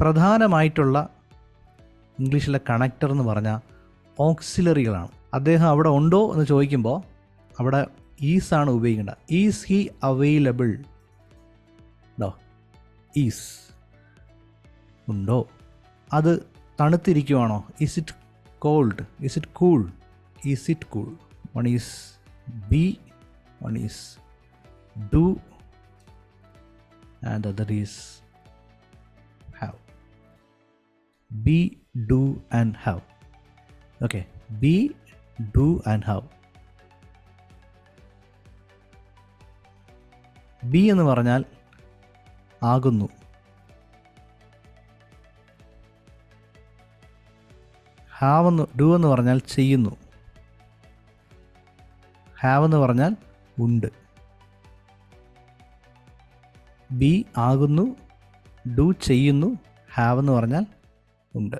പ്രധാനമായിട്ടുള്ള ഇംഗ്ലീഷിലെ കണക്ടർ എന്ന് പറഞ്ഞാൽ ഓക്സിലറികളാണ്. അദ്ദേഹം അവിടെ ഉണ്ടോ എന്ന് ചോദിക്കുമ്പോൾ അവിടെ ഈസ് ആണ് ഉപയോഗിക്കേണ്ടത്. Is he available? ഉണ്ടോ ഈസ്. ഉണ്ടോ? അത് തണുത്തിരിക്കുവാണോ? Is it cold? Is it cool? Is it cool. One is be one is do and other is be do and have. Okay be do and have. Be എന്ന് പറഞ്ഞാൽ ആകുന്നു. Have എന്ന് do എന്ന് പറഞ്ഞാൽ ചെയ്യുന്നു. Have എന്ന് പറഞ്ഞാൽ ഉണ്ട്. ബി ആകുന്നു ഡു ചെയ്യുന്നു ഹാവ് എന്ന് പറഞ്ഞാൽ ഉണ്ട്.